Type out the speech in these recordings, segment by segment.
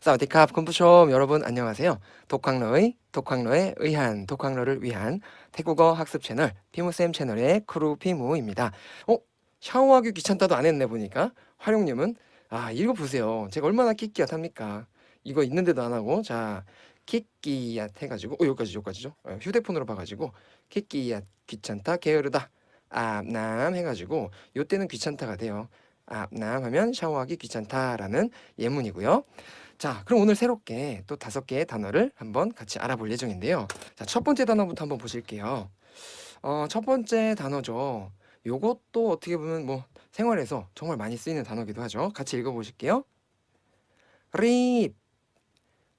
사와디캅 컴푸쇼 여러분 안녕하세요. 독학러의 독학러에 의한 독학러를 위한 태국어 학습 채널 피무쌤 채널의 크루 피무입니다. 어? 샤워하기 귀찮다도 안 했네 보니까 활용님은 아 이거 보세요. 제가 얼마나 킥기앗합니까? 이거 있는데도 안 하고 자 킥기앗 해가지고 어 여기까지 여기까지죠. 어, 휴대폰으로 봐가지고 킥기앗 귀찮다 게으르다 아남 해가지고 요때는 귀찮다가 돼요. 아남 하면 샤워하기 귀찮다라는 예문이고요. 자, 그럼 오늘 새롭게 또 다섯 개의 단어를 한번 같이 알아볼 예정인데요. 자, 첫 번째 단어부터 한번 보실게요. 어, 첫 번째 단어죠. 요것도 어떻게 보면 뭐 생활에서 정말 많이 쓰이는 단어기도 하죠. 같이 읽어 보실게요. 립,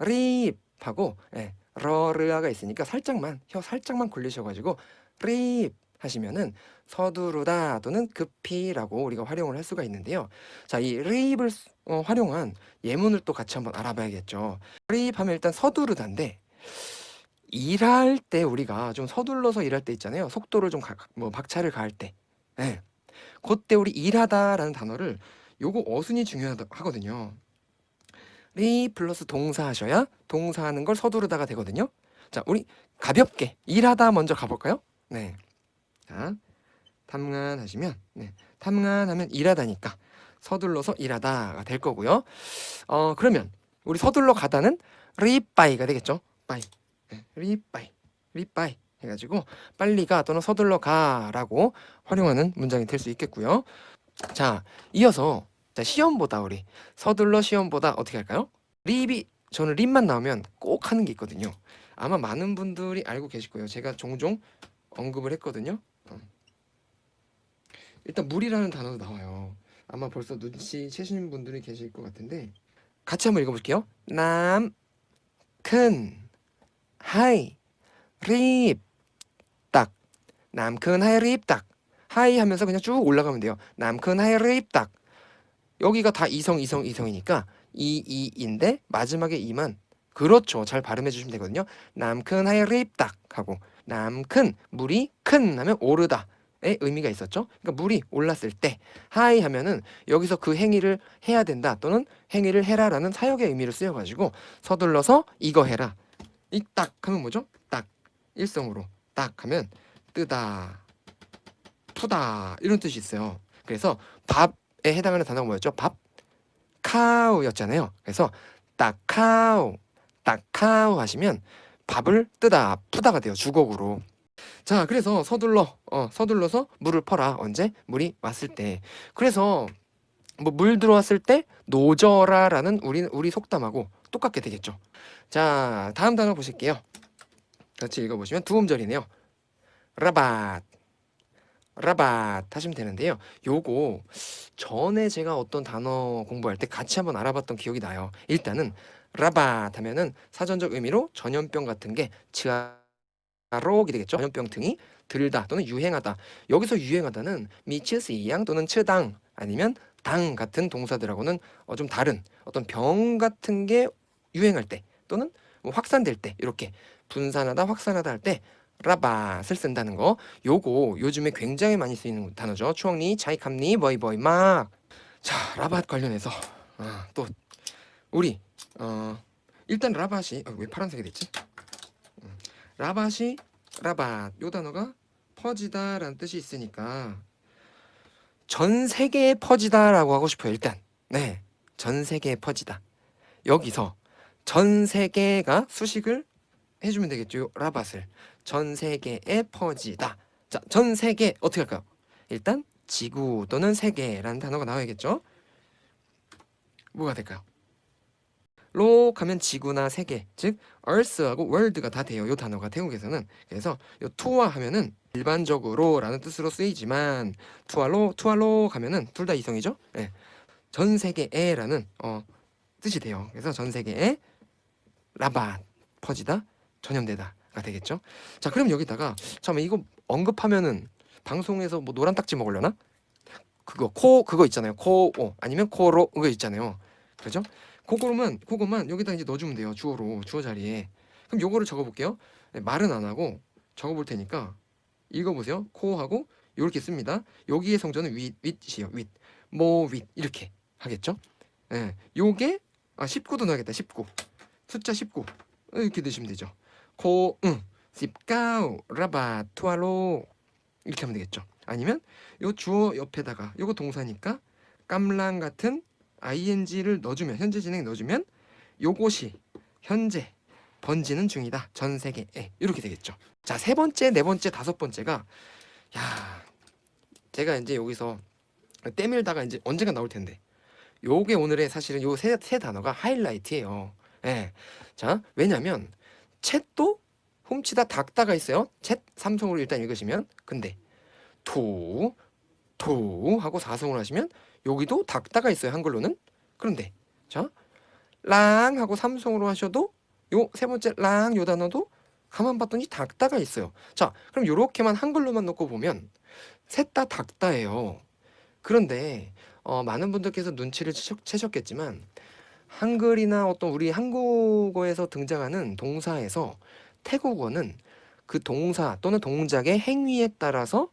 립 하고 예, 러르아가 있으니까 살짝만 혀 살짝만 굴리셔가지고 립 하시면은 서두르다 또는 급히라고 우리가 활용을 할 수가 있는데요. 자, 이 립을 쓰- 어, 활용한 예문을 또 같이 한번 알아봐야겠죠. 립 하면 일단 서두르다인데 일할 때 우리가 좀 서둘러서 일할 때 있잖아요. 속도를 좀뭐 박차를 가할 때. 예. 그때 우리 일하다라는 단어를 요거 어순이 중요하거든요. 리 플러스 동사 하셔야 동사하는 걸 서두르다가 되거든요. 자, 우리 가볍게 일하다 먼저 가볼까요? 네. 자, 탐관하시면 네. 탐관하면 일하다니까 서둘러서 일하다가 될 거고요. 어, 그러면 우리 서둘러 가다는 리빠이가 되겠죠. 빠이. 네. 리빠이. 리빠이 해 가지고 빨리 가 또는 서둘러 가라고 활용하는 문장이 될 수 있겠고요. 자, 이어서 자, 시험보다 우리 서둘러 시험보다 어떻게 할까요? 립이 저는 립만 나오면 꼭 하는 게 있거든요. 아마 많은 분들이 알고 계실 거예요. 제가 종종 언급을 했거든요. 어. 일단 물이라는 단어도 나와요. 아마 벌써 눈치 채신 분들이 계실 것 같은데 같이 한번 읽어볼게요. 남, 큰, 하이, 립, 딱. 남, 큰, 하이, 립, 딱. 하이 하면서 그냥 쭉 올라가면 돼요. 남, 큰, 하이, 립, 딱. 여기가 다 이성, 이성, 이성이니까 이, 이인데 마지막에 이만 그렇죠. 잘 발음해 주시면 되거든요. 남, 큰, 하이, 립, 딱 하고 남, 큰, 물이 큰 하면 오르다. 의 의미가 있었죠. 그러니까 물이 올랐을 때 하이 하면은 여기서 그 행위를 해야 된다 또는 행위를 해라라는 사역의 의미를 쓰여가지고 서둘러서 이거 해라. 이 딱 하면 뭐죠? 딱 일성으로 딱 하면 뜨다, 푸다 이런 뜻이 있어요. 그래서 밥에 해당하는 단어가 뭐였죠? 밥, 카우였잖아요. 그래서 딱카우, 딱카우 하시면 밥을 뜨다, 푸다가 돼요. 주곡으로. 자, 그래서 서둘러, 어, 서둘러서 물을 퍼라. 언제? 물이 왔을 때. 그래서 뭐 물 들어왔을 때 노져라라는 우리 우리 속담하고 똑같게 되겠죠. 자, 다음 단어 보실게요. 같이 읽어보시면 두 음절이네요. 라밭, 라밭 하시면 되는데요. 요거 전에 제가 어떤 단어 공부할 때 같이 한번 알아봤던 기억이 나요. 일단은 라밭 하면은 사전적 의미로 전염병 같은 게 치아 록이 되겠죠. 전염병 등이 들다 또는 유행하다. 여기서 유행하다는 미치스 이양 또는 츠당 아니면 당 같은 동사들하고는 어, 좀 다른 어떤 병 같은 게 유행할 때 또는 뭐 확산될 때 이렇게 분산하다 확산하다 할 때 라바스를 쓴다는 거 요거 요즘에 굉장히 많이 쓰이는 단어죠 추억니 차이캄니 버이버이 막자 라밭 관련해서 아, 또 우리 어 일단 라밭이 어, 왜 파란색이 됐지 음, 라밭이 라밭 요 단어가 퍼지다라는 뜻이 있으니까 전 세계에 퍼지다라고 하고 싶어요 일단. 네 전 세계에 퍼지다. 여기서 전 세계가 수식을 해주면 되겠죠 라밭을. 전 세계에 퍼지다. 자 전 세계 어떻게 할까요? 일단 지구 또는 세계라는 단어가 나와야겠죠? 뭐가 될까요 로 가면 지구나 세계 즉 earth하고 world가 다 돼요. 요 단어가 태국에서는. 그래서 요 투어 하면은 일반적으로라는 뜻으로 쓰이지만 투알로 투알로 가면은 둘 다 이성이죠? 예. 전 세계에라는 어 뜻이 돼요. 그래서 전 세계에 라바 퍼지다 전염되다가 되겠죠? 자 그럼 여기다가 잠깐 이거 언급하면은 방송에서 뭐 노란 딱지 먹으려나? 그거 코 그거 있잖아요. 코 오. 아니면 코로 그거 있잖아요. 그죠 그거만 그거만 여기다 이제 넣어주면 돼요 주어로 주어 자리에. 그럼 요거를 적어볼게요. 네, 말은 안 하고 적어볼 테니까 읽어보세요. 코하고 이렇게 씁니다. 여기의 성조는 윗 윗이에요 윗모윗. 이렇게 하겠죠? 예 요게 아 19도 넣어야겠다 19 숫자 19 이렇게 넣으시면 되죠. 고 응. 십가우 라바 투아로. 이렇게 하면 되겠죠. 아니면 요 주어 옆에다가 요거 동사니까 깜랑 같은 ing를 넣어주면 현재 진행 넣어주면 요것이 현재 번지는 중이다. 전 세계에. 이렇게 되겠죠. 자 세 번째 네 번째 다섯 번째가 야 제가 이제 여기서 때밀다가 이제 언젠가 나올 텐데. 요게 오늘의 사실은 요세 세 단어가 하이라이트예요. 예. 자 왜냐면 챗도 훔치다 닦다가 있어요. 챗 삼성으로 일단 읽으시면 근데 토, 토 하고 사성으로 하시면 여기도 닦다가 있어요 한글로는. 그런데 자랑 하고 삼성으로 하셔도 요 세 번째 랑 요 단어도 가만 봤더니 닦다가 있어요. 자 그럼 요렇게만 한글로만 놓고 보면 셋다 닦다예요. 그런데 어, 많은 분들께서 눈치를 채셨, 채셨겠지만 한글이나 어떤 우리 한국어에서 등장하는 동사에서 태국어는 그 동사 또는 동작의 행위에 따라서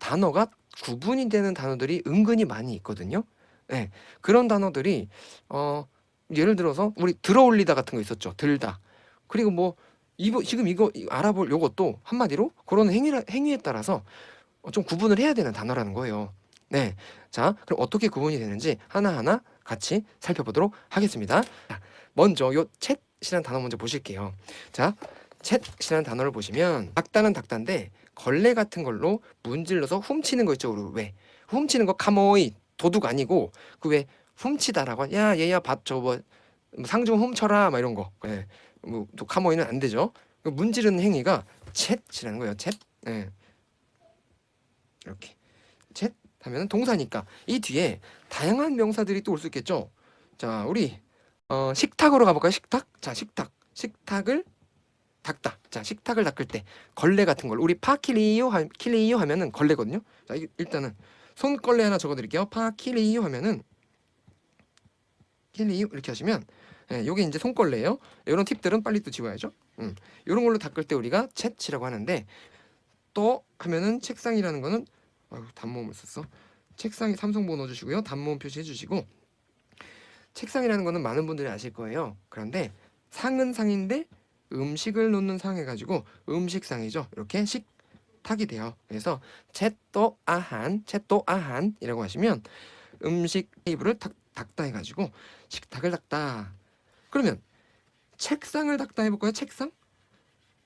단어가 구분이 되는 단어들이 은근히 많이 있거든요. 네, 그런 단어들이 어, 예를 들어서 우리 들어올리다 같은 거 있었죠. 들다. 그리고 뭐 이거 지금 이거 이- 알아볼 요것도 한마디로 그런 행위 행위에 따라서 어, 좀 구분을 해야 되는 단어라는 거예요. 네, 자 그럼 어떻게 구분이 되는지 하나하나 같이 살펴보도록 하겠습니다. 자, 먼저 요 챗이라는 단어 먼저 보실게요. 자, 챗이라는 단어를 보시면 닭다는 닭다인데 걸레 같은 걸로 문질러서 훔치는 거 있죠. 왜 훔치는 거 카모이 도둑 아니고 그 왜 훔치다라고 야 얘야 밭저뭐 상 좀 훔쳐라 막 이런 거. 예. 뭐또 카모이는 안 되죠. 그 문지르는 행위가 챗이라는 거예요. 챗. 예. 이렇게 챗 하면은 동사니까 이 뒤에 다양한 명사들이 또 올 수 있겠죠. 자, 우리 어, 식탁으로 가볼까요? 식탁. 자, 식탁. 식탁을 닦다. 자, 식탁을 닦을 때 걸레 같은 걸 우리 파킬리요 하, 킬리요 하면은 걸레거든요. 자, 이- 일단은 손걸레 하나 적어 드릴게요. 파킬리요 하면은 킬리요 이렇게 하시면 예, 요게 이제 손걸레예요. 이런 팁들은 빨리 또 지워야죠. 음, 이런 걸로 닦을 때 우리가 챗이라고 하는데 또 하면은 책상이라는 거는 아유, 단모음을 썼어. 책상에 삼성번호 넣어 주시고요. 단모음 표시해 주시고 책상이라는 거는 많은 분들이 아실 거예요. 그런데 상은 상인데 음식을 놓는 상 해 가지고 음식상이죠. 이렇게 식탁이 돼요. 그래서 채또 아한, 채또 아한이라고 하시면 음식 테이블을 탁, 닦다 해가지고 식탁을 닦다. 그러면 책상을 닦다 해볼까요? 책상?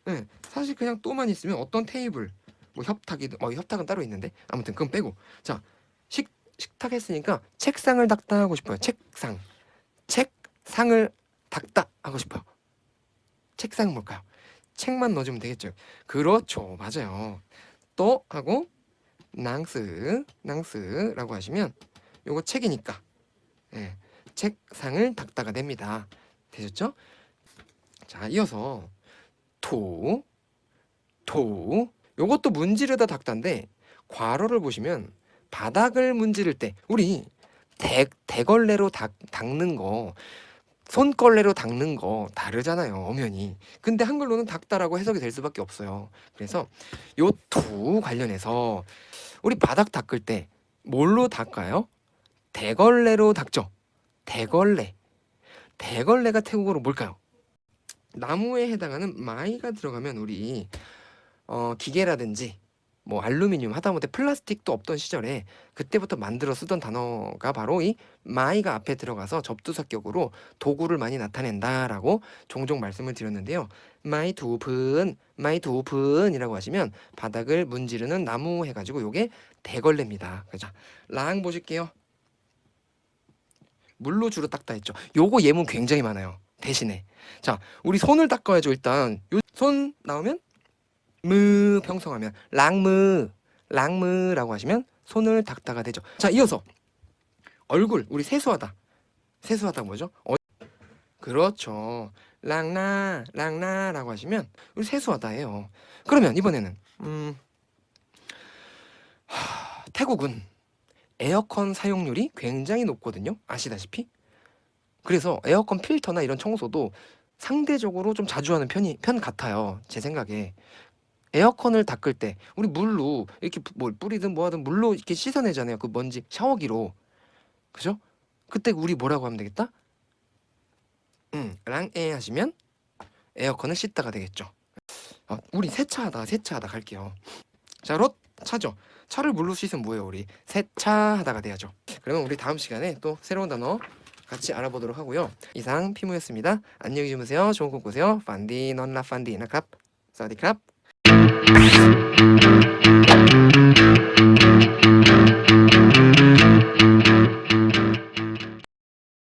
네, 사실 그냥 또만 있으면 어떤 테이블, 뭐 협탁이든, 어 협탁은 따로 있는데 아무튼 그건 빼고 자 식, 식탁 했으니까 책상을 닦다 하고 싶어요. 책상, 책상을 닦다 하고 싶어요. 책상은 뭘까요? 책만 넣어주면 되겠죠. 그렇죠, 맞아요. 또 하고 낭스, 낭스라고 하시면 요거 책이니까 예, 책상을 닦다가 됩니다. 되셨죠? 자, 이어서 토, 토. 요것도 문지르다 닦다인데 괄호를 보시면 바닥을 문지를 때 우리 대, 대걸레로 닦, 닦는 거 손걸레로 닦는 거 다르잖아요 엄연히 근데 한글로는 닦다라고 해석이 될 수밖에 없어요 그래서 요 두 관련해서 우리 바닥 닦을 때 뭘로 닦아요? 대걸레로 닦죠 대걸레 대걸레가 태국어로 뭘까요? 나무에 해당하는 마이가 들어가면 우리 어, 기계라든지 뭐 알루미늄 하다못해 플라스틱도 없던 시절에 그때부터 만들어 쓰던 단어가 바로 이 마이가 앞에 들어가서 접두사격으로 도구를 많이 나타낸다라고 종종 말씀을 드렸는데요. 마이 두분, 마이 두분이라고 하시면 바닥을 문지르는 나무 해가지고 요게 대걸레입니다. 그죠? 랑 보실게요. 물로 주로 닦다 했죠. 요거 예문 굉장히 많아요. 대신에 자 우리 손을 닦아야죠. 일단 요손 나오면 무 평성하면 랑무 랑무라고 하시면 손을 닦다가 되죠. 자 이어서 얼굴 우리 세수하다 세수하다 뭐죠? 어, 그렇죠. 랑나 랑나라고 하시면 우리 세수하다예요. 그러면 이번에는 음 하, 태국은 에어컨 사용률이 굉장히 높거든요. 아시다시피. 그래서 에어컨 필터나 이런 청소도 상대적으로 좀 자주 하는 편이 편 같아요. 제 생각에. 에어컨을 닦을 때 우리 물로 이렇게 뭘 뿌리든 뭐 하든 물로 이렇게 씻어내잖아요. 그 먼지 샤워기로. 그죠? 그때 우리 뭐라고 하면 되겠다? 음, 랑에 하시면 에어컨을 씻다가 되겠죠. 아, 우리 세차하다 세차하다 갈게요. 자, 롯 차죠. 차를 물로 씻으면 뭐예요, 우리? 세차하다가 돼야죠. 그러면 우리 다음 시간에 또 새로운 단어 같이 알아보도록 하고요. 이상 피무였습니다. 안녕히 주무세요. 좋은 꿈 꾸세요. 판디 넌라 판디 나캅 사디캅 Thank you.